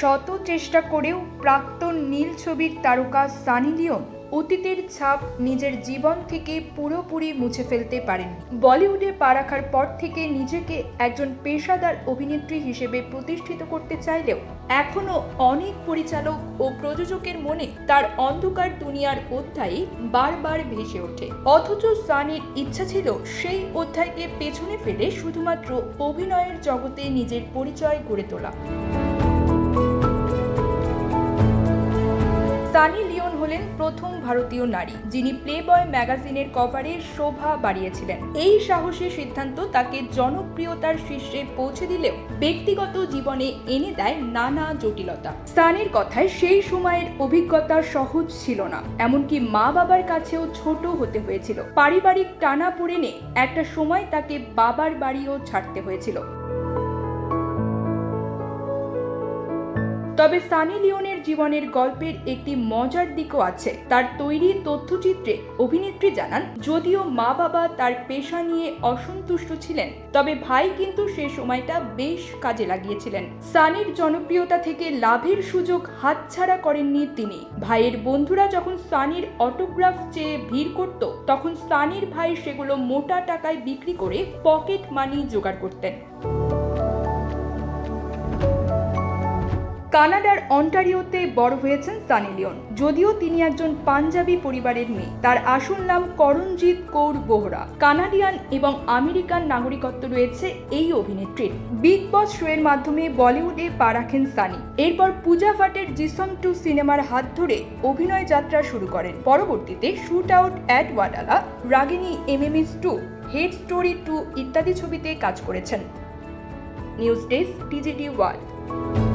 শত চেষ্টা করেও প্রাক্তন নীল ছবির তারকা সানি লিওন অতীতের ছাপ নিজের জীবন থেকে পুরোপুরি মুছে ফেলতে পারেন। বলিউডে পা রাখার পর থেকে নিজেকে একজন পেশাদার অভিনেত্রী হিসেবে প্রতিষ্ঠিত করতে চাইলেও এখনও অনেক পরিচালক ও প্রযোজকের মনে তার অন্ধকার দুনিয়ার অধ্যায়ে বারবার ভেসে ওঠে। অথচ সানির ইচ্ছা ছিল সেই অধ্যায়কে পেছনে ফেলে শুধুমাত্র অভিনয়ের জগতে নিজের পরিচয় গড়ে তোলা। সানি লিওন হলেন প্রথম ভারতীয় নারী, যিনি প্লেবয় ম্যাগাজিনের কভারে শোভা বাড়িয়েছিলেন। এই সাহসী সিদ্ধান্ত তাকে জনপ্রিয়তার শীর্ষে পৌঁছে দিলেও ব্যক্তিগত জীবনে এনে দেয় নানা জটিলতা। সানির কথায় সেই সময়ের অভিজ্ঞতা সহজ ছিল না, এমনকি মা বাবার কাছেও ছোট হতে হয়েছিল। পারিবারিক টানা পড়েনে একটা সময় তাকে বাবার বাড়িও ছাড়তে হয়েছিল। তবে সানি লিওনের জীবনের গল্পের একটি মজার দিকও আছে। তার তৈরি তথ্যচিত্রে অভিনেত্রী জানান, যদিও মা বাবা তার পেশা নিয়ে অসন্তুষ্ট ছিলেন, তবে ভাই কিন্তু সে সময়টা বেশ কাজে লাগিয়েছিলেন। সানির জনপ্রিয়তা থেকে লাভের সুযোগ হাতছাড়া করেননি তিনি। ভাইয়ের বন্ধুরা যখন সানির অটোগ্রাফ চেয়ে ভিড় করত, তখন সানির ভাই সেগুলো মোটা টাকায় বিক্রি করে পকেট মানি জোগাড় করতেন। কানাডার অন্টারিওতে বড় হয়েছেন সানি লিওন। যদিও তিনি একজন পাঞ্জাবি পরিবারের মেয়ে। তার আসল নাম করণজিৎ কৌর বোহরা। কানাডিয়ান এবং আমেরিকান নাগরিকত্ব রয়েছে এই অভিনেত্রীর। বিগ বস শো এর মাধ্যমে বলিউডে পা রাখেন সানি। এরপর পূজা ভাটের জিসম টু সিনেমার হাত ধরে অভিনয় যাত্রা শুরু করেন। পরবর্তীতে shoot out at Wadala Ragini MMS two, hate story two ইত্যাদি ছবিতে কাজ করেছেন। News desk TGT world.